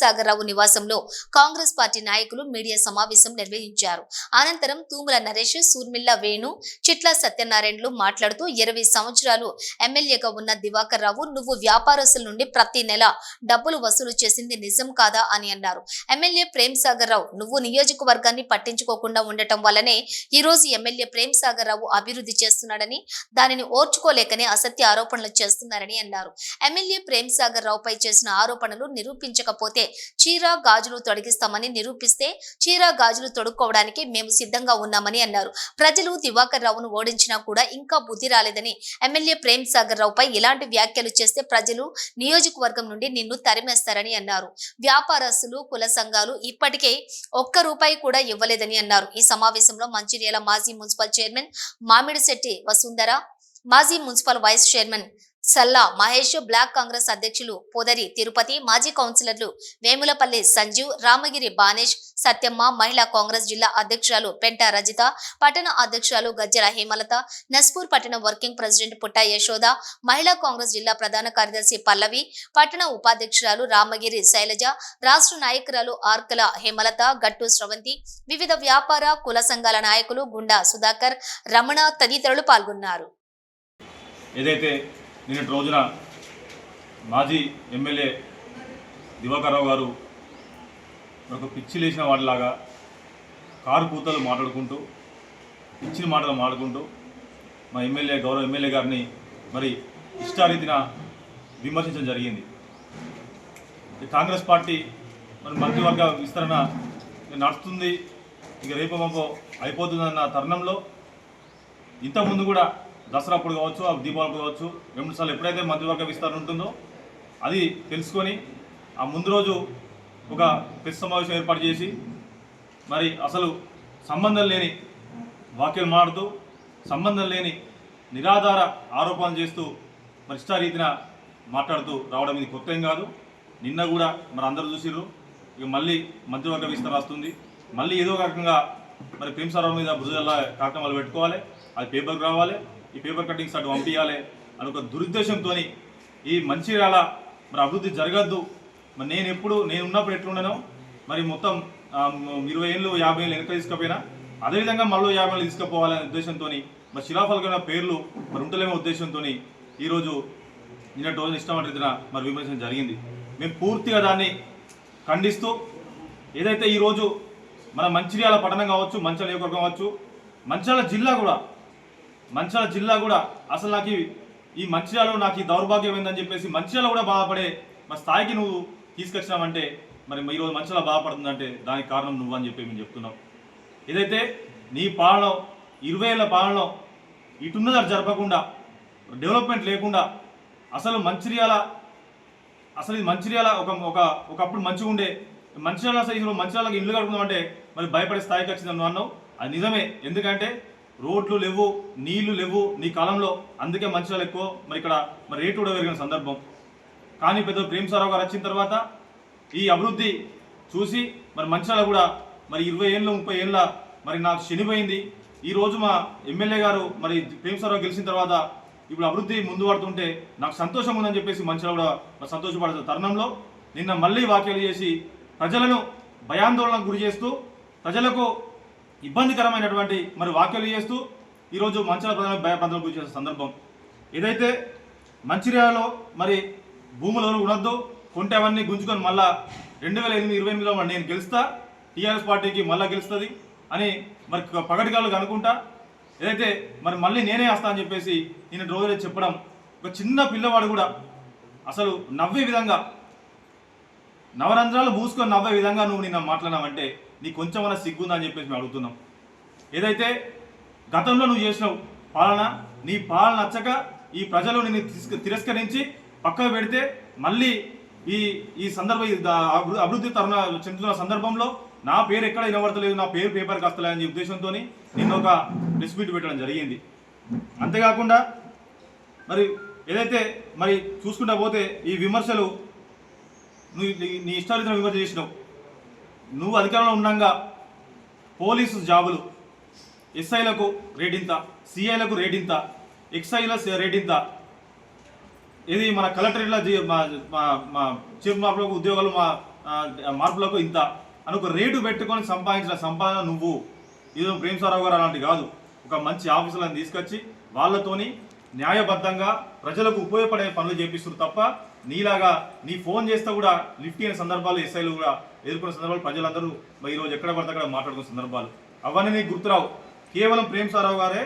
సాగర్రావు నివాసంలో కాంగ్రెస్ పార్టీ నాయకులు మీడియా సమావేశం నిర్వహించారు. అనంతరం తూముల నరేష్ సూర్మిల్ల వేణు చిట్ల సత్యనారాయణలు మాట్లాడుతూ ఇరవై సంవత్సరాలు ఎమ్మెల్యేగా ఉన్న దివాకర్ రావు నువ్వు వ్యాపారస్తుల నుండి ప్రతి నెల డబ్బులు వసూలు చేసింది నిజం కాదా అని అన్నారు. ఎమ్మెల్యే ప్రేమ్ సాగర్ రావు నువ్వు నియోజకవర్గాన్ని పట్టించుకోకుండా ఉండటం వల్లనే ఈ రోజు ఎమ్మెల్యే ప్రేమ్ సాగర్ రావు అభివృద్ధి చేస్తున్నాడని దానిని ఓర్చుకోలేకనే అసత్య ఆరోపణలు చేస్తున్నారని అన్నారు. ఎమ్మెల్యే ప్రేమ్ సాగర్ రావుపై చేసిన ఆరోపణలు నిరూపించకపోతే చీర గాజులు తొడిగిస్తామని నిరూపిస్తే చీర గాజులు తొడుక్కోవడానికి మేము సిద్ధంగా ఉన్నామని అన్నారు. ప్రజలు దివాకర్ రావును ఓడించినా కూడా ఇంకా బుద్ధి రాలేదని ఎమ్మెల్యే ప్రేమ్ సాగర్ రావుపై ఇలాంటి వ్యాఖ్యలు చేస్తే ప్రజలు నియోజకవర్గం నుండి నిన్ను తరిమేస్తారని అన్నారు. వ్యాపారస్తులు కుల సంఘాలు ఇప్పటికే ఒక్క రూపాయి కూడా ఇవ్వలేదని అన్నారు. ఈ సమావేశంలో మంచిర్యాల మాజీ మున్సిపల్ చైర్మన్ మామిడిశెట్టి వసుంధర మాజీ municipal vice chairman Salla Mahesh block Congress అధ్యక్షులు పొదరి తిరుపతి మాజీ కౌన్సిలర్లు వేములపల్లి సంజీవ్ రామగిరి బానేష్ సత్యమ్మ మహిళా కాంగ్రెస్ జిల్లా అధ్యక్షురాలు పెంట రజిత పట్టణ అధ్యక్షురాలు గజ్జల హేమలత నస్పూర్ పట్టణ వర్కింగ్ ప్రెసిడెంట్ పుట్ట యశోద మహిళా కాంగ్రెస్ జిల్లా ప్రధాన కార్యదర్శి పల్లవి పట్టణ ఉపాధ్యక్షురాలు రామగిరి శైలజ రాష్ట్ర నాయకురాలు ఆర్కల హేమలత గట్టు స్రవంతి వివిధ వ్యాపార కుల సంఘాల నాయకులు గుండా సుధాకర్ రమణ తదితరులు పాల్గొన్నారు. ఏదైతే నిన్నటి రోజున మాజీ ఎమ్మెల్యే దివాకర్రావు గారు ఒక పిచ్చి లేచిన వాడిలాగా కారు కూతలు మాట్లాడుకుంటూ పిచ్చిన మాటలు మాట్లాడుకుంటూ మా ఎమ్మెల్యే గౌరవ ఎమ్మెల్యే గారిని మరి ఇష్టారీతిన విమర్శించడం జరిగింది. ఈ కాంగ్రెస్ పార్టీ మరి మంత్రివర్గ విస్తరణ నడుస్తుంది. ఇక రేపు మాపో అయిపోతుందన్న తరుణంలో ఇంతకుముందు కూడా దసరా అప్పుడు కావచ్చు ఆ దీపావళి కావచ్చు రెండు సార్లు ఎప్పుడైతే మంత్రివర్గ విస్తరణ ఉంటుందో అది తెలుసుకొని ఆ ముందు రోజు ఒక ప్రెస్ సమావేశం ఏర్పాటు చేసి మరి అసలు సంబంధం లేని వాక్యాలు మాడుతూ సంబంధం లేని నిరాధార ఆరోపణలు చేస్తూ మరి ఇష్టారీతిన మాట్లాడుతూ రావడం ఇది కొత్త ఏం కాదు. నిన్న కూడా మరి అందరూ చూసిర్రు. ఇక మళ్ళీ మంత్రివర్గ విస్తరణ వస్తుంది. మళ్ళీ ఏదో ఒక రకంగా మరి ప్రేమసారావు మీద బురదల్లా కార్యక్రమాలు పెట్టుకోవాలి. అది పేపర్కి రావాలి. ఈ పేపర్ కటింగ్స్ అటు పంపించాలి అని ఒక దురుద్దేశంతో ఈ మంచిర్యాల మరి అభివృద్ధి జరగద్దు. మరి నేను ఎప్పుడు నేను ఉన్నప్పుడు ఎట్లుండను మరి మొత్తం ఇరవై ఏళ్ళు యాభై ఏళ్ళు వెనక తీసుకుపోయినా అదేవిధంగా మళ్ళీ యాభై ఏళ్ళు తీసుకుపోవాలనే ఉద్దేశంతో మరి శిలాఫలకమైన పేర్లు మరి ఉండలేమో ఉద్దేశంతో ఈరోజు నిన్న రోజున ఇష్టమైన మరి విమర్శనం జరిగింది. మేము పూర్తిగా దాన్ని ఖండిస్తూ ఏదైతే ఈరోజు మన మంచిర్యాల పట్టణం కావచ్చు మంచిర్యాల నియోజకవర్గం కావచ్చు మంచిర్యాల జిల్లా కూడా మంచిర్యాల జిల్లా కూడా అసలు నాకు ఈ- మంచిర్యాలలో నాకు ఈ దౌర్భాగ్యం ఏందని చెప్పేసి మంచిర్యాల కూడా బాధపడే మా స్థాయికి నువ్వు తీసుకొచ్చినావంటే మరి ఈరోజు మంచిర్యాల బాధపడుతుందంటే దానికి కారణం నువ్వు అని చెప్పి మేము చెప్తున్నాం. ఏదైతే నీ పాలన ఇరవై ఏళ్ళ పాలనలో ఇటున్నది జరపకుండా డెవలప్మెంట్ లేకుండా అసలు మంచిర్యాల అసలు ఇది మంచిర్యాల ఒక ఒక ఒకప్పుడు మంచిగా ఉండే మంచిర్యాల అసలు ఇందులో మంచిర్యాలకు ఇల్లు కడుకుందామంటే మరి భయపడే స్థాయికి వచ్చింది అన్నావు. అది నిజమే. ఎందుకంటే రోడ్లు లేవు నీళ్ళు లేవు నీ కాలంలో అందుకే మంచిర్యాల ఎక్కువ. మరి ఇక్కడ మరి రేటు కూడా పెరిగిన సందర్భం. కానీ పెద్ద ప్రేమ్ సారావు గారు వచ్చిన తర్వాత ఈ అభివృద్ధి చూసి మరి మంచిర్యాల కూడా మరి ఇరవై ఏళ్ళు ముప్పై ఏళ్ళ మరి నాకు శనిపోయింది. ఈ రోజు మా ఎమ్మెల్యే గారు మరి ప్రేమ్ సారావు గెలిచిన తర్వాత ఇప్పుడు అభివృద్ధి ముందు పడుతుంటే నాకు సంతోషం ఉందని చెప్పేసి మంచిగా కూడా మరి సంతోషపడుతుంది తరుణంలో నిన్న మళ్ళీ వ్యాఖ్యలు చేసి ప్రజలను భయాందోళనకు గురి చేస్తూ ప్రజలకు ఇబ్బందికరమైనటువంటి మరి వ్యాఖ్యలు చేస్తూ ఈరోజు మంచిర్యాల ప్రధాన భయప్రాంతాలకు గురి చేసే సందర్భం. ఏదైతే మంచిర్యాలలో మరి భూములు ఎవరు ఉండొద్దు కొంటే అవన్నీ గుంజుకొని మళ్ళా రెండు వేల ఎనిమిది ఇరవై ఎనిమిదిలో మరి నేను గెలుస్తా టీఆర్ఎస్ పార్టీకి మళ్ళా గెలుస్తుంది అని మరి పగటిగాలు అనుకుంటా ఏదైతే మరి మళ్ళీ నేనే వస్తా అని చెప్పేసి నేను రోజులే చెప్పడం ఒక చిన్న పిల్లవాడు కూడా అసలు నవ్వే విధంగా నవరంధ్రాలు మూసుకొని నవ్వే విధంగా నువ్వు నిన్న మాట్లాడినావంటే నీ కొంచెమన్నా సిగ్గుందా అని చెప్పేసి మేము అడుగుతున్నాం. ఏదైతే గతంలో నువ్వు చేసినావు పాలన నీ పాలన నచ్చక ఈ ప్రజలు నిన్ను తిరస్కరించి పక్కకు పెడితే మళ్ళీ ఈ ఈ సందర్భ అభివృద్ధి తరుణ చెందుతున్న సందర్భంలో నా పేరు ఎక్కడ వినబడతలేదు నా పేరు పేపర్కి వస్తలే అనే ఉద్దేశంతో నిన్న ఒక డిస్ప్యూట్ పెట్టడం జరిగింది. అంతేకాకుండా మరి ఏదైతే మరి చూసుకుంటా పోతే ఈ విమర్శలు నువ్వు నీ- నీ ఇష్టారీతిన విమర్శ చేసినావు. నువ్వు అధికారంలో ఉండగా పోలీసు జాబులు ఎస్ఐలకు రేట్ ఇంత సిఐలకు రేట్ ఇంత ఎక్స్ఐల రేట్ ఇంత ఇది మన కలెక్టరేట్ల జీ- మా చీఫ్ ఉద్యోగాలు మా మార్పులకు ఇంత. అని ఒక రేటు పెట్టుకొని సంపాదించిన సంపాదన నువ్వు. ఇది ప్రేమసారావు గారు అలాంటి కాదు. ఒక మంచి ఆఫీసులను తీసుకొచ్చి వాళ్ళతోని న్యాయబద్ధంగా ప్రజలకు ఉపయోగపడే పనులు చేపిస్తారు తప్ప నీలాగా నీ ఫోన్ చేస్తే కూడా లిఫ్ట్ అయిన సందర్భాలు ఎస్ఐలు కూడా ఎదుర్కొన్న సందర్భాలు ప్రజలందరూ మరి ఈరోజు ఎక్కడ పడితే అక్కడ మాట్లాడుకున్న సందర్భాలు. అవన్నీ నీకు గుర్తురావు. కేవలం ప్రేమ్ సారావు గారే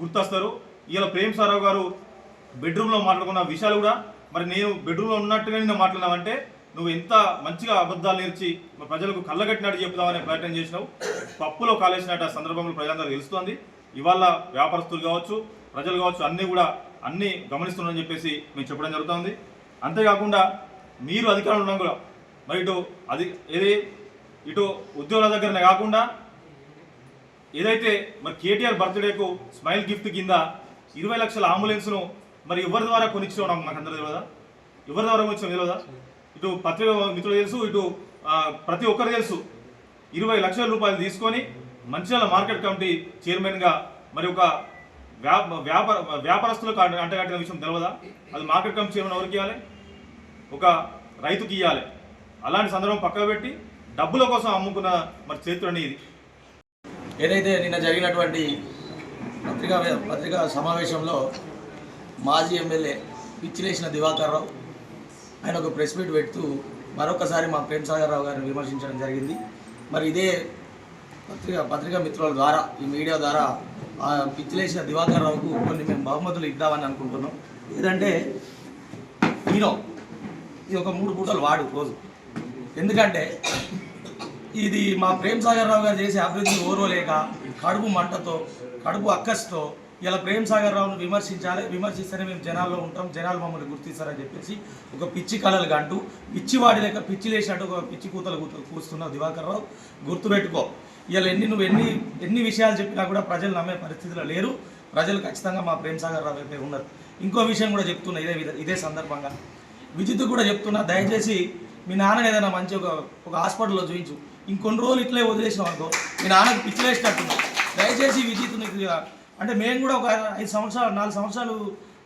గుర్తొస్తారు. ఇలా ప్రేమసారావు గారు బెడ్రూమ్లో మాట్లాడుకున్న విషయాలు కూడా మరి నేను బెడ్రూమ్లో ఉన్నట్టుగా నేను మాట్లాడినావంటే నువ్వు ఎంత మంచిగా అబద్ధాలు నేర్చి మా ప్రజలకు కళ్ళగట్టినట్టు చెప్దామనే ప్రయత్నం చేసినావు. పప్పులో కాలేసినట్టు ఆ సందర్భంలో ప్రజలందరూ తెలుస్తోంది. ఇవాళ వ్యాపారస్తులు కావచ్చు ప్రజలు కావచ్చు అన్నీ కూడా అన్నీ గమనిస్తున్నారని చెప్పేసి మేము చెప్పడం జరుగుతుంది. అంతేకాకుండా మీరు అధికారంలో ఉన్నా కూడా మరి ఇటు అది ఏది? ఇటు ఉద్యోగుల దగ్గరనే కాకుండా ఏదైతే మరి కేటీఆర్ బర్త్డేకు స్మైల్ గిఫ్ట్ కింద ఇరవై లక్షల అంబులెన్స్ను మరి ఎవరి ద్వారా కొనిచ్చావు నాకు నాకు అందరూ తెలియదా? ఎవరి ద్వారా కొంచెం తెలియదా? ఇటు పత్రిక మిత్రులు తెలుసు ఇటు ప్రతి ఒక్కరు తెలుసు. ఇరవై లక్షల రూపాయలు తీసుకొని మంచిర్యాల మార్కెట్ కమిటీ చైర్మన్గా మరి ఒక వ్యాపార వ్యాపారస్తులకు అంటగట్టిన విషయం తెలియదా? అది మార్కెట్ కమిటీ చైర్మన్ ఎవరికి ఇవ్వాలి? ఒక రైతుకి ఇవ్వాలి. అలాంటి సందర్భం పక్కన పెట్టి డబ్బుల కోసం అమ్ముకున్న మరి చరిత్ర ఇది. ఏదైతే నిన్న జరిగినటువంటి పత్రికా పత్రికా సమావేశంలో మాజీ ఎమ్మెల్యే పిచ్చిలేసిన దివాకర్ రావు ఆయన ఒక ప్రెస్ మీట్ పెడుతూ మరొకసారి మా ప్రేమ్ సాగర్ రావు గారిని విమర్శించడం జరిగింది. మరి ఇదే పత్రిక పత్రికా మిత్రుల ద్వారా ఈ మీడియా ద్వారా ఆ పిచ్చిలేసిన దివాకర్ రావుకు కొన్ని మేము బహుమతులు ఇద్దామని అనుకుంటున్నాం. ఏదంటే హీరో. ఇది ఒక మూడు పూటలు వాడు రోజు. ఎందుకంటే ఇది మా ప్రేమ్ సాగర్ రావు గారు చేసే అభివృద్ధి ఓర్వలేక కడుపు మంటతో కడుపు అక్కస్తో ఇలా ప్రేమ్ సాగర్ రావును విమర్శించాలి విమర్శిస్తేనే మేము జనాల్లో ఉంటాం జనాలు మమ్మల్ని గుర్తిస్తారని చెప్పేసి ఒక పిచ్చి కళలు కంటూ పిచ్చివాడి లెక్క పిచ్చి లేచినట్టు ఒక పిచ్చి కూతలు కూతలు కూస్తున్నావు దివాకర్ రావు. గుర్తుపెట్టుకో ఇలా ఎన్ని నువ్వు ఎన్ని ఎన్ని విషయాలు చెప్పినా కూడా ప్రజలు నమ్మే పరిస్థితిలో లేరు. ప్రజలు ఖచ్చితంగా మా ప్రేమ్ సాగర్ రావు వైపే ఉన్నారు. ఇంకో విషయం కూడా చెప్తున్నా ఇదే విధ- ఇదే సందర్భంగా. విజిత్ కూడా చెప్తున్నా దయచేసి మీ నాన్నని ఏదైనా మంచి ఒక ఒక హాస్పిటల్లో చూపించు ఇంకొన్ని రోజులు ఇట్లే వదిలేసినాం అనుకో మీ నాన్నకి పిచ్చిలేసినట్టున్నా దయచేసి విజిత్ నీకు అంటే మేము కూడా ఒక ఐదు సంవత్సరాలు నాలుగు సంవత్సరాలు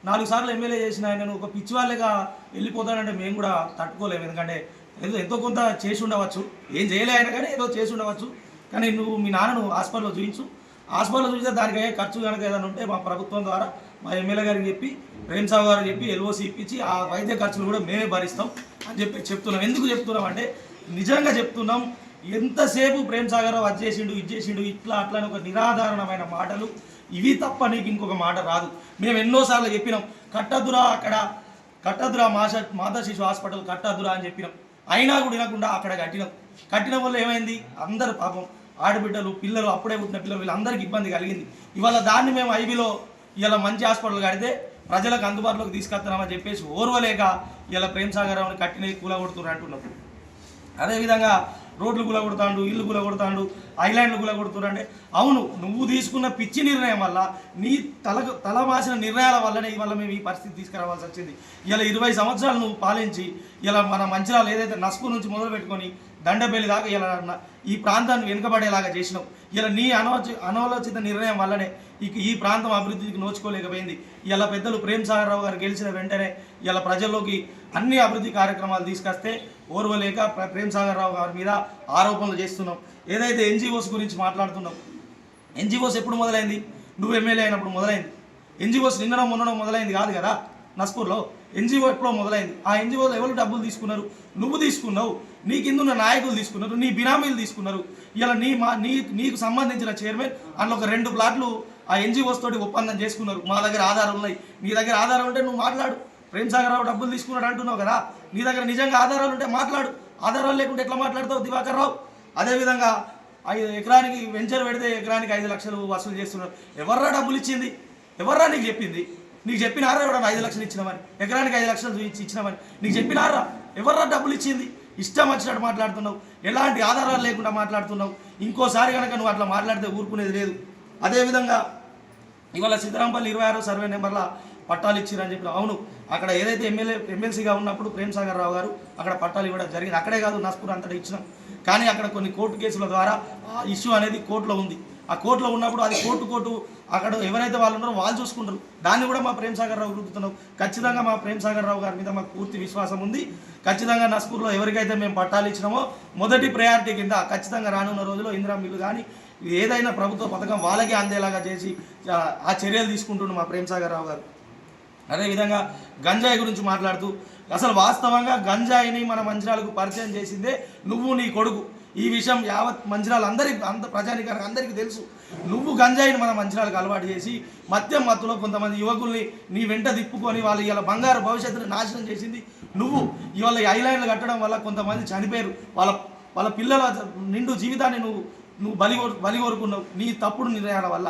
నాలుగు సార్లు ఎమ్మెల్యే చేసిన ఆయన ఒక పిచ్చి వాళ్ళగా వెళ్ళిపోతాడంటే మేము కూడా తట్టుకోలేము. ఎందుకంటే ఏదో ఎంతో కొంత చేసి ఉండవచ్చు. ఏం చేయలే ఆయన కానీ ఏదో చేసి ఉండవచ్చు. కానీ నువ్వు మీ నాన్నను హాస్పిటల్లో చూపించు హాస్పిటల్ చూస్తే దానికి అయ్యే ఖర్చు కనుక ఏదైనా ఉంటే మా ప్రభుత్వం ద్వారా మా ఎమ్మెల్యే గారికి చెప్పి ప్రేమ్ సాగు గారికి చెప్పి ఎల్ఓసి ఇప్పించి ఆ వైద్య ఖర్చులు కూడా మేమే భరిస్తాం అని చెప్పి చెప్తున్నాం. ఎందుకు చెప్తున్నాం అంటే నిజంగా చెప్తున్నాం ఎంతసేపు ప్రేమ్ సాగర్ అది చేసిండు ఇది చేసిండు ఇట్లా అట్లా అని ఒక నిరాధారణమైన మాటలు ఇవి తప్ప నీకు ఇంకొక మాట రాదు. మేము ఎన్నోసార్లు చెప్పినాం కట్టదురా అక్కడ కట్టదురా మాష మాతా శిశు హాస్పిటల్ కట్టదురా అని చెప్పినాం. అయినా కూడా వినకుండా అక్కడ కట్టినాం. కట్టిన వల్ల ఏమైంది? అందరు పాపం. ఆడబిడ్డలు పిల్లలు అప్పుడే పుట్టిన పిల్లలు వీళ్ళందరికీ ఇబ్బంది కలిగింది. ఇవాళ దాన్ని మేము ఐబీలో ఇలా మంచి హాస్పిటల్ కడితే ప్రజలకు అందుబాటులోకి తీసుకొస్తున్నామని చెప్పేసి ఓర్వలేక ఇలా ప్రేమ సాగర్ రావుని కట్టినవి కూలగొడుతున్నారు అంటున్నాం. అదేవిధంగా రోడ్లు గులగొడతాండు ఇల్లు గులగొడతాండు ఐలాండ్లు గులగొడుతున్నారు అంటే అవును నువ్వు తీసుకున్న పిచ్చి నిర్ణయం వల్ల నీ తలకు తల నిర్ణయాల వల్లనే ఇవాళ మేము ఈ పరిస్థితి తీసుకురావాల్సి వచ్చింది. ఇలా ఇరవై సంవత్సరాలు నువ్వు పాలించి ఇలా మన మంచిరాలు ఏదైతే నస్పు నుంచి మొదలు పెట్టుకొని దండబెల్లి దాకా ఇలా ఈ ప్రాంతాన్ని వెనుకబడేలాగా చేసినావు. ఇలా నీ అనవచ అనాలోచిత నిర్ణయం వల్లనే ఇక ఈ ప్రాంతం అభివృద్ధికి నోచుకోలేకపోయింది. ఇలా పెద్దలు ప్రేమ్ సాగర్ రావు గారు గెలిచిన వెంటనే ఇలా ప్రజల్లోకి అన్ని అభివృద్ధి కార్యక్రమాలు తీసుకొస్తే ఓర్వలేక ప్ర- ప్రేమ్ సాగర్ రావు గారి మీద ఆరోపణలు చేస్తున్నాం. ఏదైతే ఎన్జిఓస్ గురించి మాట్లాడుతున్నాం ఎన్జిఓస్ ఎప్పుడు మొదలైంది? నువ్వు ఎమ్మెల్యే అయినప్పుడు మొదలైంది. ఎన్జిఓస్ నిన్ననో మొన్ననో మొదలైంది కాదు కదా? నస్పూర్లో ఎన్జిఓ ఎప్పుడో మొదలైంది. ఆ ఎన్జిఓలో ఎవరు డబ్బులు తీసుకున్నారు? నువ్వు తీసుకున్నావు నీ కింద ఉన్న నాయకులు తీసుకున్నారు నీ బినామీలు తీసుకున్నారు. ఇలా నీ మా నీ నీకు సంబంధించిన చైర్మన్ అందులో ఒక రెండు ప్లాట్లు ఆ ఎన్జిఓస్ తోటి ఒప్పందం చేసుకున్నారు. మా దగ్గర ఆధారం ఉన్నాయి. నీ దగ్గర ఆధారం ఉంటే నువ్వు మాట్లాడు. ప్రేమ్ సాగర్ రావు డబ్బులు తీసుకున్నాడు అంటున్నావు కదా? నీ దగ్గర నిజంగా ఆధారాలు ఉంటే మాట్లాడు. ఆధారాలు లేకుంటే ఎట్లా మాట్లాడతావు దివాకర్ రావు? అదేవిధంగా ఐదు ఎకరానికి వెంచర్ పెడితే ఎకరానికి ఐదు లక్షలు వసూలు చేస్తున్నారు. ఎవర్రా డబ్బులు ఇచ్చింది? ఎవర్రా నీకు చెప్పింది? నీకు చెప్పినారా ఎవడన్నా ఐదు లక్షలు ఇచ్చినామని? ఎకరానికి ఐదు లక్షలు ఇచ్చి ఇచ్చినామని? నీకు చెప్పినారా ఎవర్రా డబ్బులు ఇచ్చింది? ఇష్టం వచ్చినట్టు మాట్లాడుతున్నావు. ఎలాంటి ఆధారాలు లేకుండా మాట్లాడుతున్నావు? ఇంకోసారి కనుక నువ్వు అట్లా మాట్లాడితే ఊరుకునేది లేదు. అదేవిధంగా ఇవాళ సిద్ధరాంపల్లి ఇరవై ఆరో సర్వే నెంబర్ల పట్టాలు ఇచ్చిరని చెప్పి అవును అక్కడ ఏదైతే ఎమ్మెల్యే ఎమ్మెల్సీగా ఉన్నప్పుడు ప్రేమ్ సాగర్ రావు గారు అక్కడ పట్టాలు ఇవ్వడం జరిగింది. అక్కడే కాదు నస్పూర్ అంతటా ఇచ్చినాం. కానీ అక్కడ కొన్ని కోర్టు కేసుల ద్వారా ఆ ఇష్యూ అనేది కోర్టులో ఉంది. ఆ కోర్టులో ఉన్నప్పుడు అది కోర్టు కోర్టు అక్కడ ఎవరైతే వాళ్ళు ఉన్నారో వాళ్ళు చూసుకుంటారు. దాన్ని కూడా మా ప్రేమ్ సాగర్ రావు గుర్తున్నాం ఖచ్చితంగా మా ప్రేమ్ సాగర్ రావు గారి మీద మాకు పూర్తి విశ్వాసం ఉంది. ఖచ్చితంగా నస్పూర్లో ఎవరికైతే మేము పట్టాలు ఇచ్చినామో మొదటి ప్రయారిటీ కింద ఖచ్చితంగా రానున్న రోజుల్లో ఇందిరా మిల్లు కానీ ఏదైనా ప్రభుత్వ పథకం వాళ్ళకే అందేలాగా చేసి ఆ, చర్యలు తీసుకుంటున్నాం మా ప్రేమ్ సాగర్ రావు గారు. అదేవిధంగా గంజాయి గురించి మాట్లాడుతూ అసలు వాస్తవంగా గంజాయిని మన మంచిరాలకు పరిచయం చేసిందే నువ్వు నీ కొడుకు. ఈ విషయం యావత్ మంచిరాలు అందరికి అంత ప్రజానికానికి అందరికీ తెలుసు. నువ్వు గంజాయిని మన మంచిరాలకు అలవాటు చేసి మద్యం మత్తులో కొంతమంది యువకుల్ని నీ వెంట తిప్పుకొని వాళ్ళు ఇలా బంగారు భవిష్యత్తుని నాశనం చేసింది నువ్వు. ఇవాళ ఐలైన్లు కట్టడం వల్ల కొంతమంది చనిపోయారు. వాళ్ళ వాళ్ళ పిల్లల నిండు జీవితాన్ని నువ్వు నువ్వు బలి బలి కోరుకున్నావు నీ తప్పుడు నిర్ణయాల వల్ల.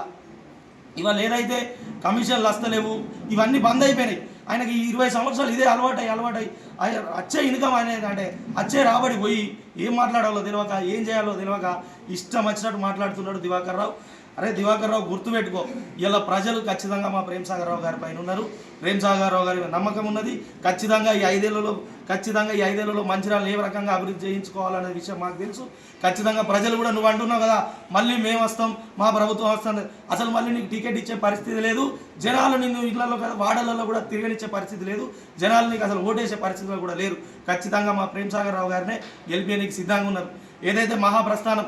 ఇవాళ ఏదైతే కమిషన్లు వస్తలేవు ఇవన్నీ బంద్ అయిపోయినాయి. ఆయనకి ఇరవై సంవత్సరాలు ఇదే అలవాటై అలవాటై ఆయన వచ్చే ఇన్కమ్ అనేది అంటే వచ్చే రాబడి పోయి ఏం మాట్లాడాలో తెలియక ఏం చేయాలో తెలియక ఇష్టం వచ్చినట్టు మాట్లాడుతున్నాడు దివాకర్ రావు. అరే దివాకర్ రావు గుర్తుపెట్టుకో ఇలా ప్రజలు ఖచ్చితంగా మా ప్రేమ్ రావు గారి పైన ఉన్నారు. ప్రేమ్ రావు గారి నమ్మకం ఉన్నది. ఖచ్చితంగా ఈ ఐదేళ్ళలో ఖచ్చితంగా ఈ ఐదేళ్ళలో మంచిర్యాలను ఏ రకంగా అభివృద్ధి చేయించుకోవాలనే విషయం మాకు తెలుసు. ఖచ్చితంగా ప్రజలు కూడా నువ్వు అంటున్నావు కదా మళ్ళీ మేము వస్తాం మా ప్రభుత్వం వస్తుంది. అసలు మళ్ళీ నీకు టికెట్ ఇచ్చే పరిస్థితి లేదు. జనాలు నిన్ను ఇళ్ళలో కదా వాడలలో కూడా తిరగనిచ్చే పరిస్థితి లేదు. జనాలు నీకు అసలు ఓటేసే పరిస్థితిలో కూడా లేరు. ఖచ్చితంగా మా ప్రేమ్ రావు గారినే గెలిపేయడానికి సిద్ధంగా ఉన్నారు. ఏదైతే మహాప్రస్థానం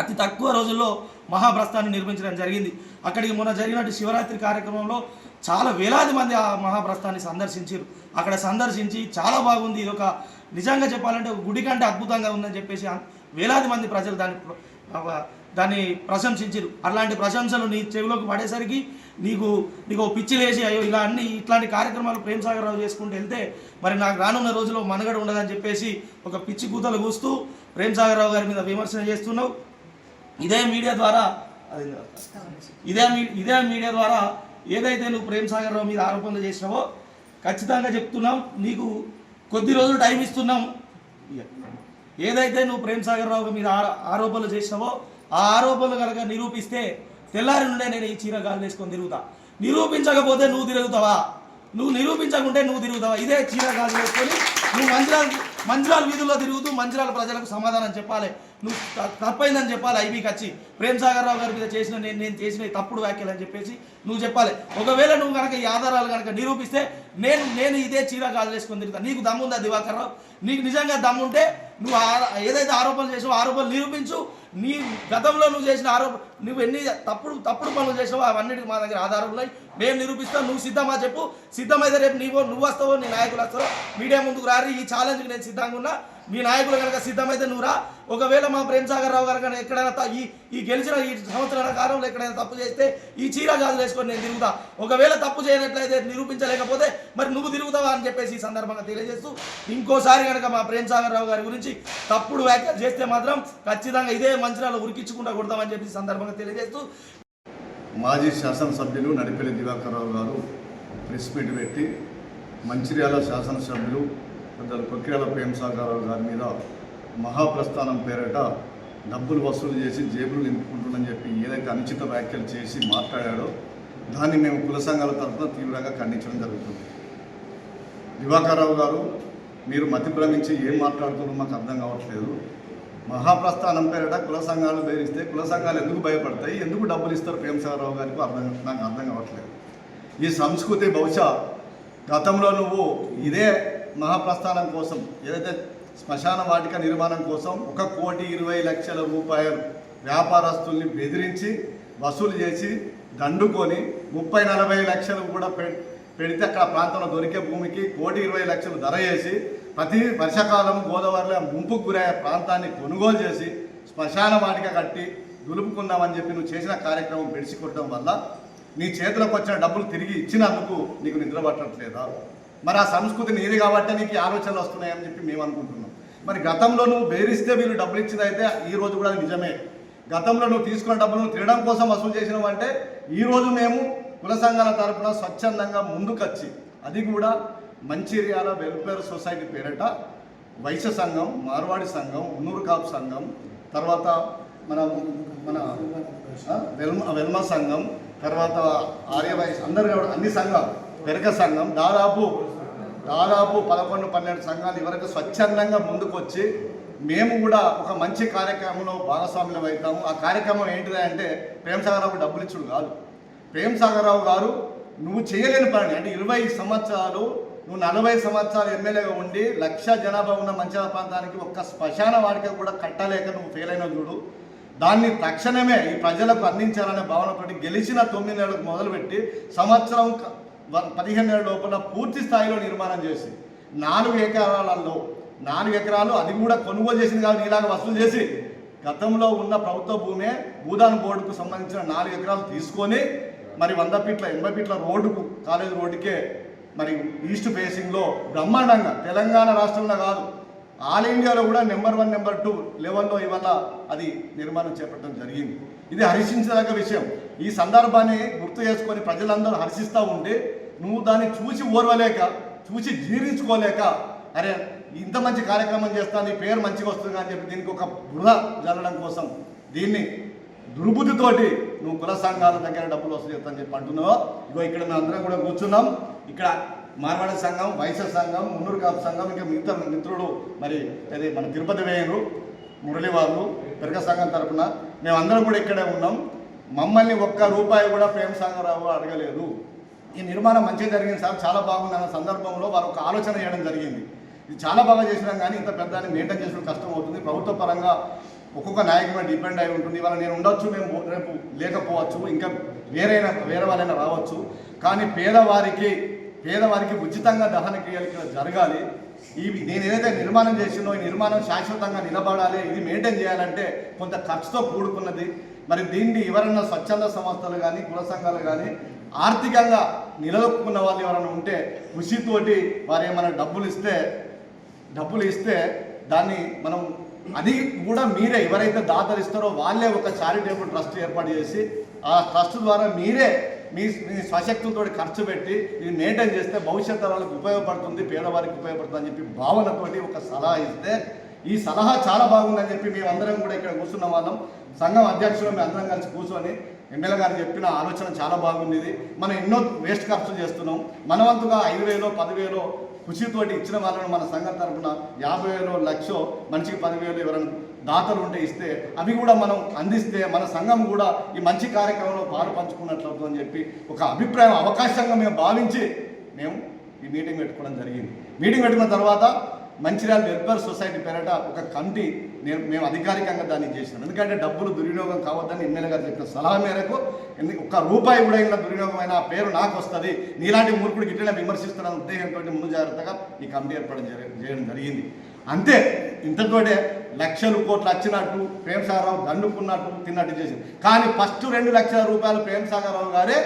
అతి తక్కువ రోజుల్లో మహాప్రస్థాన్ని నిర్మించడం జరిగింది. అక్కడికి మొన్న జరిగినట్టు శివరాత్రి కార్యక్రమంలో చాలా వేలాది మంది ఆ మహాప్రస్థాన్ని సందర్శించారు. అక్కడ సందర్శించి చాలా బాగుంది. ఇది ఒక నిజంగా చెప్పాలంటే ఒక గుడి కంటే అద్భుతంగా ఉందని చెప్పేసి వేలాది మంది ప్రజలు దాన్ని దాన్ని ప్రశంసించారు. అలాంటి ప్రశంసలు నీ చెవిలోకి పడేసరికి నీకు నీకు పిచ్చి లేచి అయ్యో ఇలా అన్ని ఇట్లాంటి కార్యక్రమాలు ప్రేమ్ సాగర్ రావు చేసుకుంటూ వెళ్తే మరి నాకు రానున్న రోజుల్లో మనగడ ఉండదని చెప్పేసి ఒక పిచ్చి కూతలు కూస్తూ ప్రేమ్ సాగర్ రావు గారి మీద విమర్శన చేస్తున్నావు. ఇదే మీడియా ద్వారా ఇదే మీ- ఇదే మీడియా ద్వారా ఏదైతే నువ్వు ప్రేమ్ సాగర్ రావు మీద ఆరోపణలు చేసినావో ఖచ్చితంగా చెప్తున్నాం. నీకు కొద్ది రోజులు టైం ఇస్తున్నాం. ఏదైతే నువ్వు ప్రేమ్ సాగర్ రావు మీద ఆరోపణలు చేసినావో ఆ ఆరోపణలు కనుక నిరూపిస్తే తెల్లారి నుండే నేను ఈ చీర గాలి వేసుకొని తిరుగుతా. నిరూపించకపోతే నువ్వు తిరుగుతావా? నువ్వు నిరూపించకుంటే నువ్వు తిరుగుతావా? ఇదే చీర గాలి వేసుకొని నువ్వు మంచిగా మంచిరాల వీధుల్లో తిరుగుతూ మంచిరాల ప్రజలకు సమాధానం చెప్పాలి. నువ్వు తప్పైందని చెప్పాలి ఐబీకి వచ్చి. ప్రేమ్ సాగర్ రావు గారి మీద చేసిన నేను నేను చేసిన తప్పుడు వ్యాఖ్యలు అని చెప్పేసి నువ్వు చెప్పాలి. ఒకవేళ నువ్వు కనుక ఈ ఆధారాలు కనుక నిరూపిస్తే నేను నేను ఇదే చీర గాజు వేసుకొని తిరుగుతా. నీకు దమ్ముందా దివాకర్ రావు? నీకు నిజంగా దమ్ముంటే నువ్వు ఆ- ఏదైతే ఆరోపణలు చేసావో ఆరోపణలు నిరూపించు. నీ గతంలో నువ్వు చేసిన ఆరోప నువ్వు ఎన్ని తప్పుడు తప్పుడు పనులు చేసావో అవన్నిటికి మా దగ్గర ఆధారం ఉన్నాయి. మేము నిరూపిస్తాం నువ్వు సిద్ధమా చెప్పు. సిద్ధమైతే రేపు నీవో నువ్వు వస్తావో నీ నాయకులు వస్తారో మీడియా ముందుకు రారి ఈ ఛాలెంజ్కి నేను సిద్ధంగా ఉన్నా. మీ నాయకులు కనుక సిద్ధమైతే నూరా? ఒకవేళ మా ప్రేమ్ సాగర్ రావు గారు కనుక ఎక్కడైనా ఈ ఈ గెలిచిన ఈ సంవత్సరాల కాలంలో ఎక్కడైనా తప్పు చేస్తే ఈ చీర గాజులు వేసుకొని నేను తిరుగుతా. ఒకవేళ తప్పు చేయనట్లయితే నిరూపించలేకపోతే మరి నువ్వు తిరుగుతావా అని చెప్పేసి ఈ సందర్భంగా తెలియజేస్తూ ఇంకోసారి కనుక మా ప్రేమ్ సాగర్ రావు గారి గురించి తప్పుడు వ్యాఖ్యలు చేస్తే మాత్రం ఖచ్చితంగా ఇదే మంచిరాలు ఉరికించుకుంటా కొడతామని చెప్పి సందర్భంగా తెలియజేస్తూ మాజీ శాసనసభ్యులు నడిపెల్లి దివాకర్రావు గారు ప్రెస్ మీట్ పెట్టి మంచిర్యాల శాసనసభ్యులు పెద్దలు కొక్కిరాల ప్రేమసాగరరావు గారి మీద మహాప్రస్థానం పేరట డబ్బులు వసూలు చేసి జేబులు నింపుకుంటుందని చెప్పి ఏదైతే అనుచిత వ్యాఖ్యలు చేసి మాట్లాడాడో దాన్ని మేము కుల సంఘాల తరఫున తీవ్రంగా ఖండించడం జరుగుతుంది. దివాకర్రావు గారు మీరు మతి భ్రమించి ఏం మాట్లాడుతున్నారో మాకు అర్థం కావట్లేదు. మహాప్రస్థానం పేరిట కుల సంఘాలు బెదిరిస్తే కుల సంఘాలు ఎందుకు భయపడతాయి? ఎందుకు డబ్బులు ఇస్తారు ప్రేమసాగరరావు గారికి? అర్థం నాకు అర్థం కావట్లేదు. ఈ సంస్కృతి బహుశా గతంలో నువ్వు ఇదే మహాప్రస్థానం కోసం ఏదైతే శ్మశాన వాటిక నిర్మాణం కోసం ఒక కోటి ఇరవై లక్షల రూపాయలు వ్యాపారస్తుల్ని బెదిరించి వసూలు చేసి దండుకొని ముప్పై నలభై లక్షలు కూడా పె పెడితే అక్కడ ప్రాంతంలో దొరికే భూమికి కోటి ఇరవై లక్షలు ధర వేసి ప్రతి వర్షాకాలం గోదావరిలో ముంపుకు గురయ్యే ప్రాంతాన్ని కొనుగోలు చేసి శ్మశాన వాటిక కట్టి దులుపుకుందామని చెప్పి నువ్వు చేసిన కార్యక్రమం బెడిసి కొట్టడం వల్ల నీ చేతులకు వచ్చిన డబ్బులు తిరిగి ఇచ్చినందుకు నీకు నిద్ర పట్టట్లేదా? మరి ఆ సంస్కృతి నీది కాబట్టి నీకు ఆలోచనలు వస్తున్నాయని చెప్పి మేము అనుకుంటున్నాం. మరి గతంలో నువ్వు బేరిస్తే వీళ్ళు డబ్బులు ఇచ్చిందైతే ఈ రోజు కూడా అది నిజమే. గతంలో నువ్వు తీసుకున్న డబ్బులు తినడం కోసం వసూలు చేసినావు అంటే ఈరోజు మేము కుల సంఘాల తరఫున స్వచ్ఛందంగా ముందుకొచ్చి అది కూడా మంచిర్యాల వెల్ఫేర్ సొసైటీ పేరట వైశ్య సంఘం మార్వాడి సంఘం ఉన్నూరు కాపు సంఘం తర్వాత మన మన వెల్మ వెల్మ సంఘం తర్వాత ఆర్యవైశ్య అందరు అన్ని సంఘాలు వెనక సంఘం దాదాపు దాదాపు పదకొండు పన్నెండు సంఘాలు ఇవరకు స్వచ్ఛందంగా ముందుకొచ్చి మేము కూడా ఒక మంచి కార్యక్రమంలో భాగస్వామ్యం అవుతాము. ఆ కార్యక్రమం ఏంటిది అంటే ప్రేమ్ డబ్బులు ఇచ్చుడు కాదు. ప్రేమసాగరరావు గారు నువ్వు చేయలేని పని. అంటే ఇరవై సంవత్సరాలు నువ్వు నలభై సంవత్సరాలు ఎమ్మెల్యేగా ఉండి లక్ష జనాభా ఉన్న మంచి ప్రాంతానికి ఒక్క శ్మశాన వాడిక కూడా కట్టలేక నువ్వు ఫెయిల్ అయిన చూడు. దాన్ని తక్షణమే ఈ ప్రజలకు అందించాలనే భావనతోటి గెలిచిన తొమ్మిది నెలలకు మొదలుపెట్టి సంవత్సరం పదిహేను నెలల లోపల పూర్తి స్థాయిలో నిర్మాణం చేసి నాలుగు ఎకరాలలో నాలుగు ఎకరాలు అది కూడా కొనుగోలు చేసింది కాబట్టి ఇలాగ వసూలు చేసి గతంలో ఉన్న ప్రభుత్వ భూమే భూదాన్ బోర్డుకు సంబంధించిన నాలుగు ఎకరాలు తీసుకొని మరి వంద ఫీట్ల ఎనభై ఫీట్ల రోడ్డుకు కాలేజ్ రోడ్డుకే మరి ఈస్ట్ ఫేసింగ్లో బ్రహ్మాండంగా తెలంగాణ రాష్ట్రంలో కాదు ఆల్ ఇండియాలో కూడా నెంబర్ వన్ నెంబర్ టూ లెవెల్లో ఇవాళ అది నిర్మాణం చేపట్టడం జరిగింది. ఇది హర్షించదగ్గ విషయం. ఈ సందర్భాన్ని గుర్తు చేసుకొని ప్రజలందరూ హర్షిస్తూ ఉంటే నువ్వు దాన్ని చూసి ఓర్వలేక చూసి జీర్ణించుకోలేక అరే ఇంత మంచి కార్యక్రమం చేస్తా నీ పేరు మంచిగా వస్తుంది అని చెప్పి దీనికి ఒక బృహ జరగడం కోసం దీన్ని దుర్బుద్ధితోటి నువ్వు కుల సంఘాల దగ్గర డబ్బులు వసూలు చేస్తా చెప్పి అంటున్నావు ఇగో ఇక్కడ మేము అందరం కూడా కూర్చున్నాం. ఇక్కడ మార్వాడ సంఘం వైశ్య సంఘం మున్నూరు కాపు సంఘం ఇంకా మిగతా మిత్రుడు మరి అది మన తిరుపతి వేయరు మురళి వాళ్ళు పెరగ సంఘం తరఫున మేమందరం కూడా ఇక్కడే ఉన్నాం. మమ్మల్ని ఒక్క రూపాయి కూడా ప్రేమ సంఘరావు అడగలేదు. ఈ నిర్మాణం మంచిగా జరిగింది సార్ చాలా బాగుంది అన్న సందర్భంలో వారు ఒక ఆలోచన చేయడం జరిగింది. ఇది చాలా బాగా చేసినాం కానీ ఇంత పెద్ద మెయింటైన్ చేసిన కష్టం అవుతుంది. ప్రభుత్వ పరంగా ఒక్కొక్క నాయకుడు డిపెండ్ అయి ఉంటుంది. ఇవాళ నేను ఉండొచ్చు మేము రేపు లేకపోవచ్చు ఇంకా వేరైనా వేరే వాళ్ళైనా రావచ్చు. కానీ పేదవారికి పేదవారికి ఉచితంగా దహన క్రియలు ఇక్కడ జరగాలి. ఇవి నేను ఏదైతే నిర్మాణం చేసినో ఈ నిర్మాణం శాశ్వతంగా నిలబడాలి ఇది మెయింటైన్ చేయాలంటే కొంత ఖర్చుతో కూడుకున్నది. మరి దీన్ని ఎవరైనా స్వచ్ఛంద సంస్థలు కానీ కుల సంఘాలు కానీ ఆర్థికంగా నిలదొక్కున్న వాళ్ళు ఎవరైనా ఉంటే కృషితోటి వారు ఏమైనా డబ్బులు ఇస్తే డబ్బులు ఇస్తే దాన్ని మనం అది కూడా మీరే ఎవరైతే దాతలు ఇస్తారో వాళ్ళే ఒక చారిటబుల్ ట్రస్ట్ ఏర్పాటు చేసి ఆ ట్రస్ట్ ద్వారా మీరే మీ మీ స్వశక్తులతో ఖర్చు పెట్టి ఇది మెయింటైన్ చేస్తే భవిష్యత్ తరాలకు ఉపయోగపడుతుంది పేదవారికి ఉపయోగపడుతుంది అని చెప్పి భావనతోటి ఒక సలహా ఇస్తే ఈ సలహా చాలా బాగుందని చెప్పి మేమందరం కూడా ఇక్కడ కూర్చున్న వాళ్ళం. సంఘం అధ్యక్షులు మేము అందరం కలిసి కూర్చొని ఎమ్మెల్యే గారు చెప్పిన ఆలోచన చాలా బాగుంది మనం ఎన్నో వేస్ట్ ఖర్చు చేస్తున్నాం. మనవంతుగా ఐదు వేలో పదివేలో కృషితోటి ఇచ్చిన వాళ్ళను మన సంఘం తరపున యాభై వేలు లక్ష మనిషికి పదివేలు ఎవరైనా దాతలు ఉంటే ఇస్తే అవి కూడా మనం అందిస్తే మన సంఘం కూడా ఈ మంచి కార్యక్రమంలో పాలు పంచుకున్నట్లు అని చెప్పి ఒక అభిప్రాయం అవకాశంగా మేము భావించి మేము ఈ మీటింగ్ పెట్టుకోవడం జరిగింది. మీటింగ్ పెట్టుకున్న తర్వాత మంచిర్యాల వెల్ఫేర్ సొసైటీ పేరట ఒక కమిటీ నేను మేము అధికారికంగా దాన్ని చేసినాం. ఎందుకంటే డబ్బులు దుర్వినియోగం కావద్దని ఎమ్మెల్యే గారు చెప్పిన సలహా మేరకు ఎందుకు ఒక్క రూపాయి కూడా అయినా దుర్వినియోగమైన ఆ పేరు నాకు వస్తుంది. నీలాంటి మూర్ఖుడికి ఇట్లనే విమర్శిస్తున్న ఉద్దేశంతో ముందు జాగ్రత్తగా ఈ కమిటీ ఏర్పాటు చేయడం జరిగింది. అంతే ఇంతతోటే లక్షలు కోట్లు వచ్చినట్టు ప్రేమ్ సాగరావు దండుకున్నట్టు తిన్నట్టు చేసింది. కానీ ఫస్ట్ రెండు లక్షల రూపాయలు ప్రేమ్ సాగరావు గారే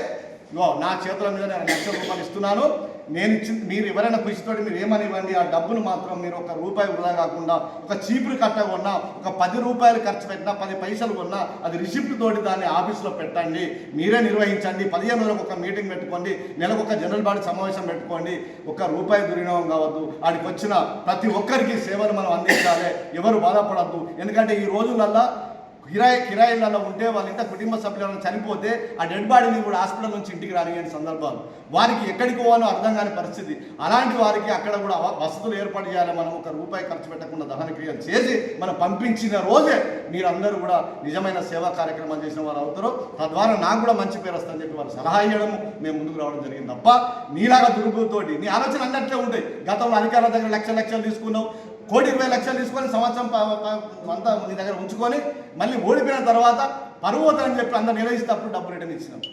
నా చేతుల మీద నేను లక్షల రూపాయలు ఇస్తున్నాను. నేను ఇచ్చింది మీరు ఎవరైనా కృషితో మీరు ఏమని ఇవ్వండి ఆ డబ్బును మాత్రం మీరు ఒక రూపాయి వృధా కాకుండా ఒక చీపురు కట్ట కొన్నా ఒక పది రూపాయలు ఖర్చు పెట్టినా పది పైసలు కొన్నా అది రిసిప్ట్ తోటి దాన్ని ఆఫీస్లో పెట్టండి. మీరే నిర్వహించండి. పదిహేను రోజులకు ఒక మీటింగ్ పెట్టుకోండి. నెలకు ఒక జనరల్ బాడీ సమావేశం పెట్టుకోండి. ఒక రూపాయి దుర్వినియోగం కావద్దు. ఆడికి వచ్చిన ప్రతి ఒక్కరికి సేవలు మనం అందించాలి. ఎవరు బాధపడద్దు. ఎందుకంటే ఈ రోజులల్లా కిరాయి కిరాయిలలో ఉంటే వాళ్ళ ఇంత కుటుంబ సభ్యులను చనిపోతే ఆ డెడ్ బాడీని కూడా హాస్పిటల్ నుంచి ఇంటికి రానియని సందర్భాలు. వారికి ఎక్కడికి పోవాలో అర్థం కాని పరిస్థితి. అలాంటి వారికి అక్కడ కూడా వసతులు ఏర్పాటు చేయాలి. మనం ఒక రూపాయి ఖర్చు పెట్టకుండా దహన క్రియలు చేసి మనం పంపించిన రోజే మీరందరూ కూడా నిజమైన సేవా కార్యక్రమాలు చేసిన వారు అవుతారు. తద్వారా నాకు కూడా మంచి పేరు వస్తుందని చెప్పి వారు సలహా ఇవ్వడము మేము ముందుకు రావడం జరిగింది. తప్ప నీలాగా దుర్బుతోటి నీ ఆలోచన అన్నట్లే ఉంటాయి. గతంలో అధికారుల దగ్గర లక్ష లక్షలు తీసుకున్నావు. కోటి ఇరవై లక్షలు తీసుకొని సంవత్సరం అంతా నీ దగ్గర ఉంచుకొని మళ్ళీ ఓడిపోయిన తర్వాత పరువు అని చెప్పి అందరు నిర్వహిస్తే అప్పుడు డబ్బు రిటర్న్ ఇచ్చినాం.